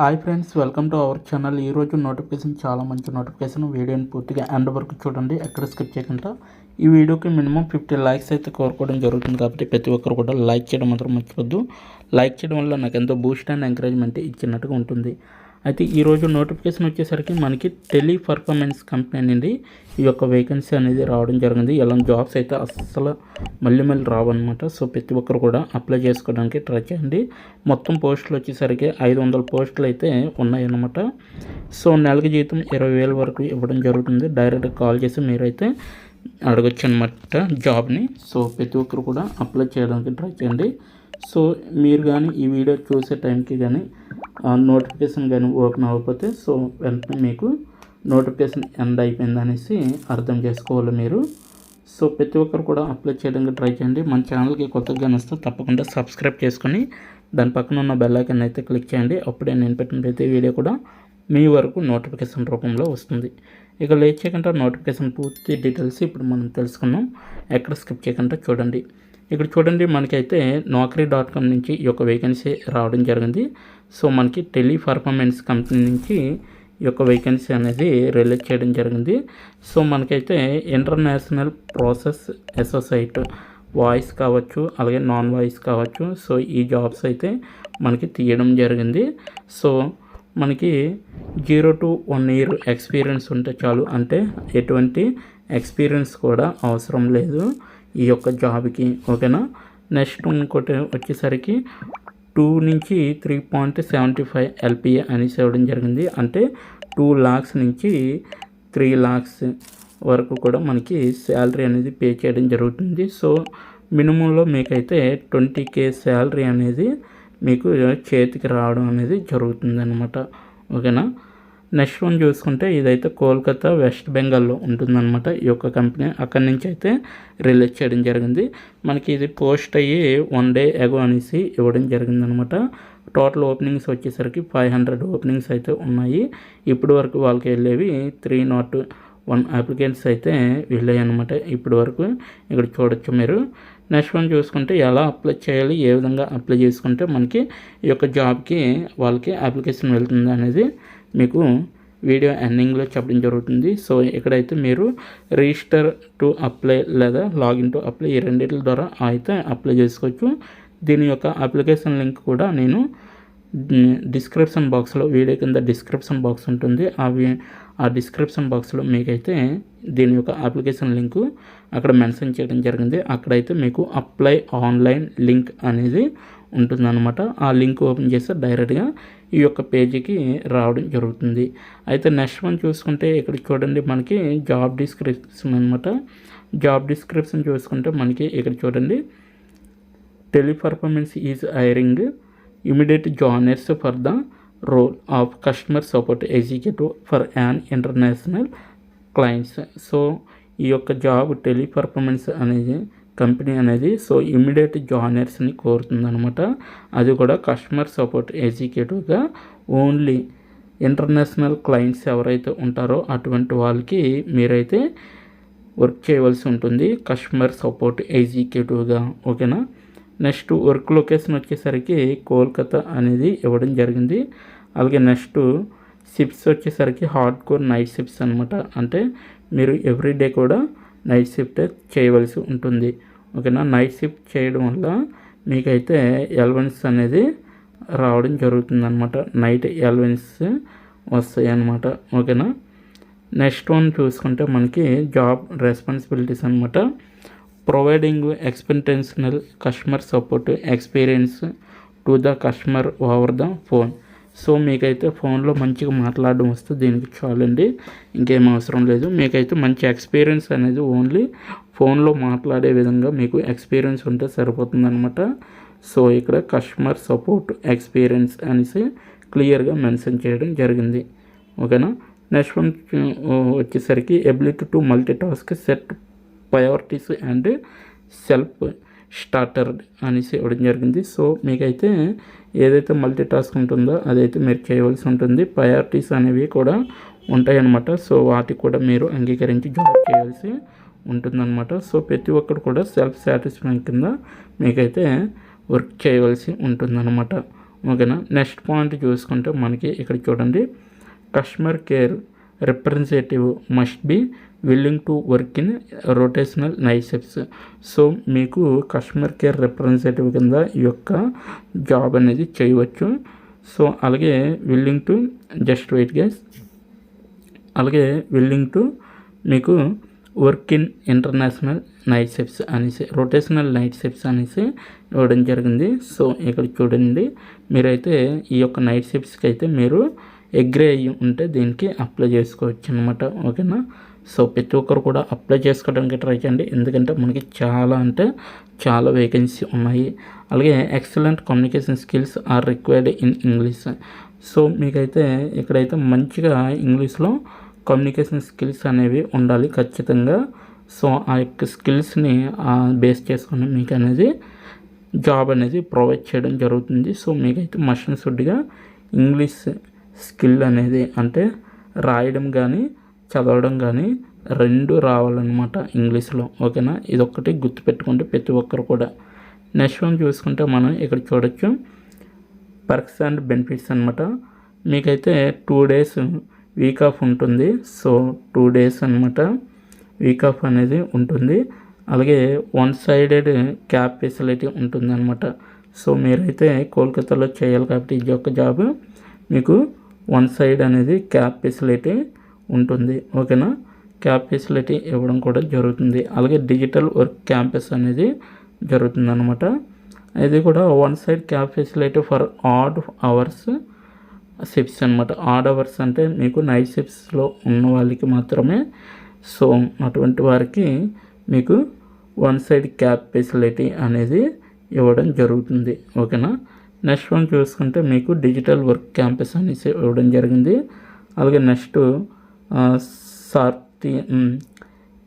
Hi friends welcome to our channel ఈరోజు notification చాలా మంచి నోటిఫికేషన్ వీడియోని పూర్తిగా ఎండ్ వరకు చూడండి ఎక్కడ స్కిప్ చేయకుండా. ఈ వీడియోకి మినిమం ఫిఫ్టీ లైక్స్ అయితే కోరుకోవడం జరుగుతుంది కాబట్టి ప్రతి ఒక్కరు కూడా లైక్ చేయడం మాత్రం మర్చిపోద్దు. లైక్ చేయడం వల్ల నాకు ఎంతో బూస్ట్ అండ్ ఎంకరేజ్మెంట్ ఇచ్చినట్టుగా ఉంటుంది. అయితే ఈరోజు నోటిఫికేషన్ వచ్చేసరికి మనకి టెలి పర్ఫార్మెన్స్ కంపెనీ అనేది ఈ యొక్క వేకెన్సీ అనేది రావడం జరిగింది. ఎలా జాబ్స్ అయితే అస్సలు మళ్ళీ మళ్ళీ రావన్నమాట. సో ప్రతి ఒక్కరు కూడా అప్లై చేసుకోవడానికి ట్రై చేయండి. మొత్తం పోస్టులు వచ్చేసరికి ఐదు వందల పోస్టులు అయితే ఉన్నాయన్నమాట. సో నెలకి జీతం ఇరవై వేల వరకు ఇవ్వడం జరుగుతుంది. డైరెక్ట్గా కాల్ చేసి మీరైతే అడగచ్చు అనమాట జాబ్ని సో ప్రతి ఒక్కరు కూడా అప్లై చేయడానికి ట్రై చేయండి. సో మీరు కానీ ఈ వీడియో చూసే టైంకి కానీ నోటిఫికేషన్ కానీ ఓపెన్ అవ్వకపోతే సో వెంటనే మీకు నోటిఫికేషన్ ఎండ్ అయిపోయింది అనేసి అర్థం చేసుకోవాలి మీరు. సో ప్రతి ఒక్కరు కూడా అప్లై చేయడానికి ట్రై చేయండి. మన ఛానల్కి కొత్తగా నస్తే తప్పకుండా సబ్స్క్రైబ్ చేసుకొని దాని పక్కన ఉన్న బెల్ ఐకన్ అయితే క్లిక్ చేయండి. అప్పుడే నేను పెట్టిన ప్రతి వీడియో కూడా మీ వరకు నోటిఫికేషన్ రూపంలో వస్తుంది. ఇక లేట్ చేయకుండా నోటిఫికేషన్ పూర్తి డీటెయిల్స్ ఇప్పుడు మనం తెలుసుకుందాం ఎక్కడ స్కిప్ చేయకుండా చూడండి. ఇక్కడ చూడండి మనకైతే నౌకరీ డాట్ కామ్ నుంచి ఈ యొక్క వేకెన్సీ రావడం జరిగింది. సో మనకి టెలి పర్ఫార్మెన్స్ కంపెనీ నుంచి ఈ యొక్క వేకెన్సీ అనేది రిలీజ్ చేయడం జరిగింది. సో మనకైతే ఇంటర్నేషనల్ ప్రాసెస్ అసోసియేట్ వాయిస్ కావచ్చు అలాగే నాన్ వాయిస్ కావచ్చు సో ఈ జాబ్స్ అయితే మనకి తీయడం జరిగింది. సో మనకి zero to one year experience ఉంటే చాలు అంటే ఎటువంటి ఎక్స్పీరియన్స్ కూడా అవసరం లేదు. ఈ యొక్క జాబ్కి ఓకేనా? నెక్స్ట్ ఇంకోటి వచ్చేసరికి టూ నుంచి three point seventy five LPA అనేసి ఇవ్వడం జరిగింది. అంటే టూ లాక్స్ నుంచి త్రీ లాక్స్ వరకు కూడా మనకి శాలరీ అనేది పే చేయడం జరుగుతుంది. సో మినిమంలో మీకైతే ట్వంటీ కే శాలరీ అనేది మీకు చేతికి రావడం అనేది జరుగుతుంది అనమాట ఓకేనా? నెక్స్ట్ వన్ చూసుకుంటే ఇదైతే కోల్కతా వెస్ట్ బెంగాల్లో ఉంటుందన్నమాట ఈ యొక్క కంపెనీ. అక్కడి నుంచి అయితే రిలీజ్ చేయడం జరిగింది. మనకి ఇది పోస్ట్ అయ్యి వన్ డే ఎగో అనేసి ఇవ్వడం జరిగిందనమాట టోటల్ ఓపెనింగ్స్ వచ్చేసరికి ఫైవ్ హండ్రెడ్ ఓపెనింగ్స్ అయితే ఉన్నాయి. ఇప్పటి వరకు వాళ్ళకి వెళ్ళేవి త్రీ నాట్ వన్ అప్లికెంట్స్ అయితే వెళ్ళాయి అనమాట ఇప్పటి వరకు ఇక్కడ చూడొచ్చు మీరు. నెక్స్ట్ వన్ చూసుకుంటే ఎలా అప్లై చేయాలి ఏ విధంగా అప్లై చేసుకుంటే మనకి ఈ యొక్క జాబ్కి వాళ్ళకి అప్లికేషన్ వెళ్తుంది అనేది మీకు వీడియో ఎండింగ్లో చెప్పడం జరుగుతుంది. సో ఇక్కడైతే మీరు రిజిస్టర్ టు అప్లై లేదా లాగిన్ టు అప్లై ఈ రెండింటి ద్వారా అయితే అప్లై చేసుకోవచ్చు. దీని యొక్క అప్లికేషన్ లింక్ కూడా నేను డిస్క్రిప్షన్ బాక్స్లో వీడియో కింద డిస్క్రిప్షన్ బాక్స్ ఉంటుంది. అవి ఆ డిస్క్రిప్షన్ బాక్స్లో మీకైతే దీని యొక్క అప్లికేషన్ లింకు అక్కడ మెన్షన్ చేయడం జరిగింది. అక్కడైతే మీకు అప్లై ఆన్లైన్ లింక్ అనేది ఉంటుందన్నమాట. ఆ లింక్ ఓపెన్ చేస్తే డైరెక్ట్గా ఈ యొక్క పేజీకి రావడం జరుగుతుంది. అయితే నెక్స్ట్ వన్ చూసుకుంటే ఇక్కడ చూడండి మనకి జాబ్ డిస్క్రిప్షన్ అనమాట జాబ్ డిస్క్రిప్షన్ చూసుకుంటే మనకి ఇక్కడ చూడండి. Teleperformance is hiring immediate joiners for the role of customer support executive for an international clients so ఈ యొక్క జాబ్ టెలిపర్ఫార్మెన్స్ అనేది కంపెనీ అనేది సో ఇమీడియట్ జాయినర్స్ని కోరుతుందనమాట అది కూడా కస్టమర్ సపోర్ట్ ఎగ్జిక్యూటివ్గా ఓన్లీ ఇంటర్నేషనల్ క్లయింట్స్ ఎవరైతే ఉంటారో అటువంటి వాళ్ళకి మీరైతే వర్క్ చేయవలసి ఉంటుంది. కస్టమర్ సపోర్ట్ ఎగ్జిక్యూటివ్గా ఓకేనా? నెక్స్ట్ వర్క్ లొకేషన్ వచ్చేసరికి కోల్కతా అనేది ఇవ్వడం జరిగింది. అలాగే నెక్స్ట్ షిప్స్ వచ్చేసరికి హార్డ్ కోర్ నైట్ షిప్స్ అనమాట అంటే మీరు ఎవ్రీడే కూడా నైట్ షిఫ్ట్ చేయవలసి ఉంటుంది. ఓకేనా? నైట్ షిఫ్ట్ చేయడం వల్ల మీకైతే ఎలవెన్స్ అనేది రావడం జరుగుతుంది అనమాట నైట్ ఎలవెన్స్ వస్తాయి అనమాట ఓకేనా? నెక్స్ట్ వన్ చూసుకుంటే మనకి జాబ్ రెస్పాన్సిబిలిటీస్ అనమాట providing exceptional customer support experience to the customer over the phone. So మీకైతే ఫోన్లో మంచిగా మాట్లాడడం వస్తే దీనికి చాలండి. ఇంకేం అవసరం లేదు. మీకైతే మంచి ఎక్స్పీరియన్స్ అనేది ఓన్లీ ఫోన్లో మాట్లాడే విధంగా మీకు ఎక్స్పీరియన్స్ ఉంటే సరిపోతుందనమాట సో ఇక్కడ కస్టమర్ సపోర్ట్ ఎక్స్పీరియన్స్ అనేసి క్లియర్గా మెన్షన్ చేయడం జరిగింది. ఓకేనా? నెక్స్ట్ వన్ వచ్చేసరికి ability to multitask set priorities and self starter అనేసి ఇవ్వడం జరిగింది. సో మీకైతే ఏదైతే మల్టీ టాస్క్ ఉంటుందో అదైతే మీరు చేయవలసి ఉంటుంది. ప్రయారిటీస్ అనేవి కూడా ఉంటాయన్నమాట. సో వాటికి కూడా మీరు అంగీకరించి జాబ్ చేయాల్సి ఉంటుందన్నమాట. సో ప్రతి ఒక్కరు కూడా సెల్ఫ్ సాటిస్ఫై కింద మీకైతే వర్క్ చేయవలసి ఉంటుందన్నమాట. ఓకేనా? నెక్స్ట్ పాయింట్ చూసుకుంటే మనకి ఇక్కడ చూడండి. Customer care representative must be willing to work in rotational night so మీకు కస్టమర్ కేర్ రిప్రజెంటేటివ్ కింద ఈ యొక్క జాబ్ అనేది చేయవచ్చు. సో అలాగే willing to just wait guys అలాగే విల్లింగ్ టు మీకు work in international night shifts అనేసి రొటేషనల్ నైట్ షిఫ్ట్స్ అనేసి ఇవ్వడం జరిగింది. సో ఇక్కడ చూడండి. మీరైతే ఈ యొక్క నైట్ షిఫ్ట్స్కి అయితే మీరు ఎగ్రే అయ్యి ఉంటే దీనికి అప్లై చేసుకోవచ్చు అనమాట ఓకేనా? సో ప్రతి ఒక్కరు కూడా అప్లై చేసుకోవడానికి ట్రై చేయండి. ఎందుకంటే మనకి చాలా అంటే చాలా వేకెన్సీ ఉన్నాయి. అలాగే excellent communication skills are required in English so మీకైతే ఇక్కడైతే మంచిగా ఇంగ్లీష్లో కమ్యూనికేషన్ స్కిల్స్ అనేవి ఉండాలి ఖచ్చితంగా. సో ఆ యొక్క స్కిల్స్ని బేస్ చేసుకుని మీకు అనేది జాబ్ అనేది ప్రొవైడ్ చేయడం జరుగుతుంది. సో మీకైతే మషన్ సుడ్డిగా ఇంగ్లీష్ స్కిల్ అనేది అంటే రాయడం కానీ చదవడం కానీ రెండు రావాలన్నమాట ఇంగ్లీష్లో. ఓకేనా? ఇది ఒక్కటి గుర్తుపెట్టుకుంటే ప్రతి ఒక్కరు కూడా. నెక్స్ట్ వన్ చూసుకుంటే మనం ఇక్కడ చూడొచ్చు. పర్క్స్ అండ్ బెనిఫిట్స్ అనమాట మీకైతే టూ డేస్ వీక్ ఆఫ్ ఉంటుంది. సో టూ డేస్ అనమాట వీక్ ఆఫ్ అనేది ఉంటుంది. అలాగే వన్ సైడెడ్ క్యాబ్ ఫెసిలిటీ ఉంటుంది అనమాట సో మీరైతే కోల్కతాలో చేయాలి కాబట్టి ఈ యొక్క జాబ్. మీకు వన్ సైడ్ అనేది క్యాబ్ ఫెసిలిటీ ఉంటుంది ఓకేనా? క్యాబ్ ఫెసిలిటీ ఇవ్వడం కూడా జరుగుతుంది. అలాగే డిజిటల్ వర్క్ క్యాంపస్ అనేది జరుగుతుంది అనమాట ఇది కూడా one side cab facility for odd hours shifts అనమాట ఆడ్ అవర్స్ అంటే మీకు నైట్ షిఫ్ట్స్లో ఉన్న వాళ్ళకి మాత్రమే సో అటువంటి వారికి మీకు వన్ సైడ్ క్యాబ్ ఫెసిలిటీ అనేది ఇవ్వడం జరుగుతుంది ఓకేనా? నెక్స్ట్ వన్ చూసుకుంటే మీకు డిజిటల్ వర్క్ క్యాంపస్ అనేసి ఇవ్వడం జరిగింది. అలాగే నెక్స్ట్ సార్టీ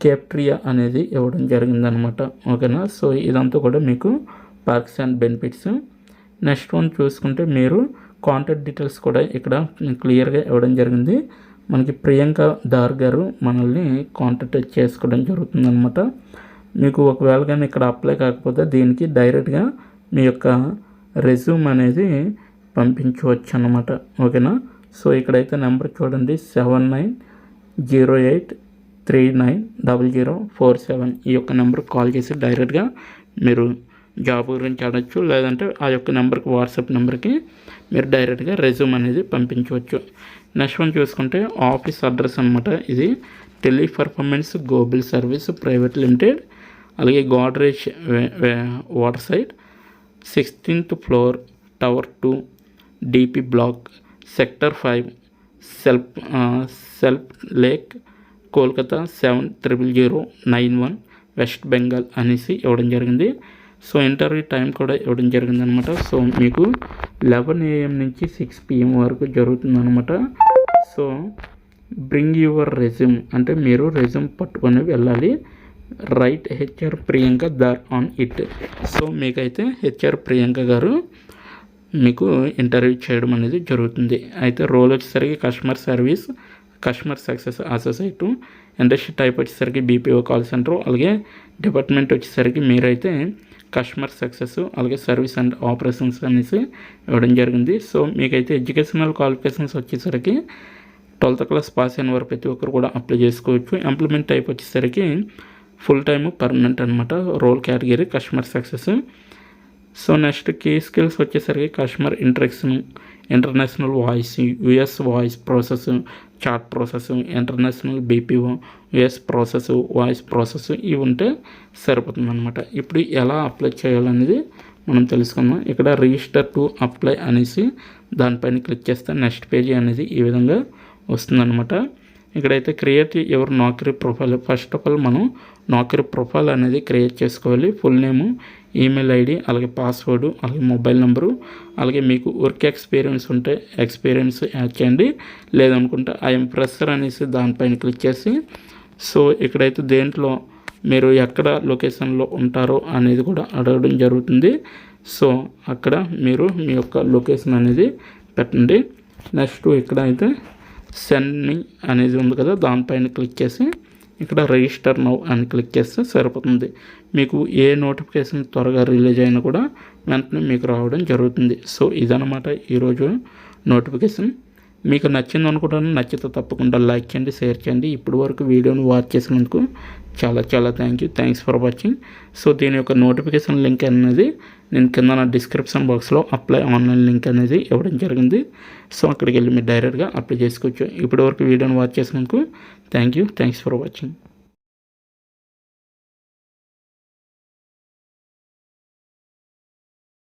కేప్ట్రియా అనేది ఇవ్వడం జరిగిందనమాట ఓకేనా? సో ఇదంతా కూడా మీకు perks and benefits next one చూసుకుంటే మీరు కాంటాక్ట్ డీటెయిల్స్ కూడా ఇక్కడ క్లియర్గా ఇవ్వడం జరిగింది. మనకి ప్రియాంక దార్ గారు మనల్ని కాంటాక్ట్ చేసుకోవడం జరుగుతుందనమాట మీకు ఒకవేళ కానీ ఇక్కడ అప్లై కాకపోతే దీనికి డైరెక్ట్గా మీ యొక్క రెజ్యూమ్ అనేది పంపించవచ్చు అనమాట ఓకేనా? సో ఇక్కడైతే నెంబర్ చూడండి. Seven nine zero eight three nine double zero four seven ఈ యొక్క నెంబర్కి కాల్ చేసి డైరెక్ట్గా మీరు జాబ్ గురించి అడగచ్చు. లేదంటే ఆ యొక్క నెంబర్కి వాట్సాప్ నెంబర్కి మీరు డైరెక్ట్గా రెజ్యూమ్ అనేది పంపించవచ్చు. నెక్స్ట్ వన్ చూసుకుంటే ఆఫీస్ అడ్రస్ అనమాట ఇది. Teleperformance global service private limited అలాగే Godrej water side sixteenth floor tower two DP block sector five salt salt lake Kolkata seven triple zero nine one West Bengal అనేసి ఇవ్వడం జరిగింది. So interview time కూడా ఇవ్వడం జరిగింది అనమాట సో మీకు eleven AM నుంచి సిక్స్ పిఎం వరకు జరుగుతుందనమాట. సో బ్రింగ్ యువర్ రెజ్యూమ్ అంటే మీరు రెజ్యూమ్ పట్టుకొని వెళ్ళాలి. Right HR Priyanka there on it. So మీకైతే హెచ్ఆర్ ప్రియాంక గారు మీకు ఇంటర్వ్యూ చేయడం అనేది జరుగుతుంది. అయితే రోల్ వచ్చేసరికి customer service customer success associate industry type వచ్చేసరికి బీపీఓ కాల్ సెంటర్ అలాగే డిపార్ట్మెంట్ వచ్చేసరికి మీరైతే కస్టమర్ సక్సెస్ అలాగే సర్వీస్ అండ్ ఆపరేషన్స్ అనేసి ఇవ్వడం జరిగింది. సో మీకైతే ఎడ్యుకేషనల్ క్వాలిఫికేషన్స్ వచ్చేసరికి ట్వెల్త్ క్లాస్ పాస్ అయిన వారు ప్రతి ఒక్కరు కూడా అప్లై చేసుకోవచ్చు. ఎంప్లాయ్మెంట్ టైప్ వచ్చేసరికి ఫుల్ టైమ్ పర్మనెంట్ అనమాట role category customer success. So next key skills వచ్చేసరికి customer interaction international voice US voice process chat process international BPO US process voice process ఇవి ఉంటే సరిపోతుంది అనమాట ఇప్పుడు ఎలా అప్లై చేయాలనేది మనం తెలుసుకుందాం. ఇక్కడ రిజిస్టర్ టు అప్లై అనేసి దానిపైన క్లిక్ చేస్తే నెక్స్ట్ పేజీ అనేది ఈ విధంగా వస్తుందన్నమాట. ఇక్కడైతే క్రియేట్ ఎవరు Naukri profile first of all మనం నౌకరీ ప్రొఫైల్ అనేది క్రియేట్ చేసుకోవాలి. ఫుల్ నేము ఈమెయిల్ ఐడి అలాగే పాస్వర్డ్ అలాగే మొబైల్ నెంబరు అలాగే మీకు వర్క్ ఎక్స్పీరియన్స్ ఉంటే ఎక్స్పీరియన్స్ యాడ్ చేయండి. లేదనుకుంటే ఐఎమ్ ప్రెసర్ అనేసి దానిపైన క్లిక్ చేసి సో ఇక్కడైతే దేంట్లో మీరు ఎక్కడ లొకేషన్లో ఉంటారో అనేది కూడా అడగడం జరుగుతుంది. సో అక్కడ మీరు మీ యొక్క లొకేషన్ అనేది పెట్టండి. నెక్స్ట్ ఇక్కడ అయితే సెండ్ అనేది ఉంది కదా దానిపైన క్లిక్ చేసి ఇక్కడ రిజిస్టర్ నౌ అని క్లిక్ చేస్తే సరిపోతుంది. మీకు ఏ నోటిఫికేషన్ త్వరగా రిలీజ్ అయినా కూడా వెంటనే మీకు రావడం జరుగుతుంది. సో ఇదనమాట ఈరోజు నోటిఫికేషన్. మీకు నచ్చింది అనుకుంటాను నచ్చితే తప్పకుండా లైక్ చేయండి షేర్ చేయండి. ఇప్పటి వరకు వీడియోని వాచ్ చేసినందుకు చాలా చాలా thank you thanks for watching so దీని యొక్క నోటిఫికేషన్ లింక్ అనేది నేను కింద నా డిస్క్రిప్షన్ బాక్స్లో అప్లై ఆన్లైన్ లింక్ అనేది ఇవ్వడం జరిగింది. సో అక్కడికి వెళ్ళి మీరు డైరెక్ట్గా అప్లై చేసుకోవచ్చు. ఇప్పటి వరకు వీడియోని వాచ్ చేసినందుకు thank you thanks for watching